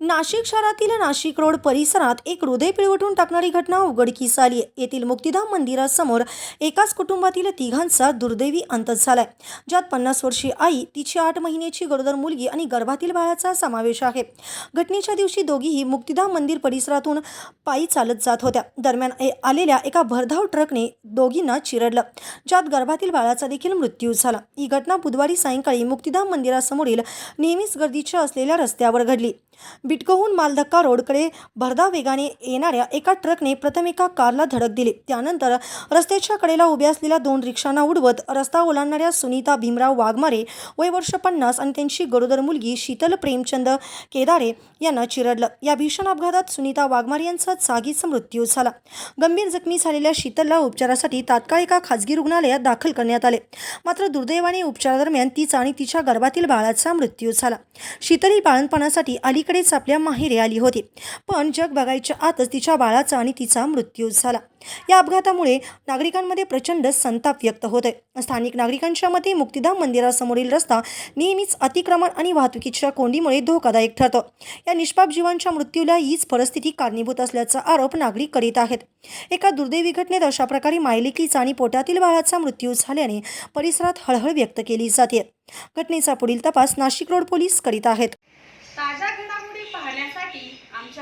नाशिक शहरातील नाशिक रोड परिसरात एक हृदय पिळवटून टाकणारी घटना उघडकीस आली आहे. येथील मुक्तिधाम मंदिरासमोर एकाच कुटुंबातील तिघांचा दुर्दैवी अंत झालाय. ज्यात पन्नास वर्षीय आई तिची आठ महिन्याची गरोदर मुलगी आणि गर्भातील बाळाचा समावेश आहे. घटनेच्या दिवशी दोघीही मुक्तिधाम मंदिर परिसरातून पायी चालत जात होत्या. दरम्यान ए- आलेल्या एका भरधाव ट्रकने दोघींना चिरडलं ज्यात गर्भातील बाळाचा देखील मृत्यू झाला. ही घटना बुधवारी सायंकाळी मुक्तिधाम मंदिरासमोरील नेहमीच गर्दीच्या असलेल्या रस्त्यावर घडली. बिटकोहून मालधक्का रोडकडे भरधा वेगाने येणाऱ्या एका ट्रकने प्रथम एका कारला धडक दिली. त्यानंतर रस्त्याच्या कडेला उभ्या असलेल्या दोन रिक्षांना उडवत रस्ता ओलांडणाऱ्या सुनीता भीमराव वाघमारे वय वर्ष पन्नास आणि त्यांची गरोदर मुलगी शीतल प्रेमचंद केदारे यांना चिरडलं. या भीषण अपघातात सुनीता वाघमारे यांचा जागीच मृत्यू झाला. गंभीर जखमी झालेल्या शीतलला उपचारासाठी तात्काळ एका खाजगी रुग्णालयात दाखल करण्यात आले. मात्र दुर्दैवाने उपचारादरम्यान तिचा आणि तिच्या गर्भातील बाळाचा मृत्यू झाला. शीतल ही बाळणपणासाठी अलीकडेच आपल्या माहेरी आली होती. पण जग बघायच्या आतच तिच्या बाळाचा आणि तिचा मृत्यू झाला. या अपघातामुळे नागरिकांमध्ये प्रचंड संताप व्यक्त होत आहे स्थानिक नागरिकांच्या मते मुक्तिधाम मंदिरासमोरील रस्ता नेहमीच अतिक्रमण आणि वाहतुकीच्या कोंडीमुळे धोकादायक ठरतो. या निष्पाप जीवांच्या मृत्यूला हीच परिस्थिती कारणीभूत असल्याचा आरोप नागरिक करीत आहेत. एका दुर्दैवी घटनेत अशा प्रकारे मायलेकीचा आणि पोटातील बाळाचा मृत्यू झाल्याने परिसरात हळहळ व्यक्त केली जाते. घटनेचा पुढील तपास नाशिक रोड पोलीस करीत आहेत. ताज्या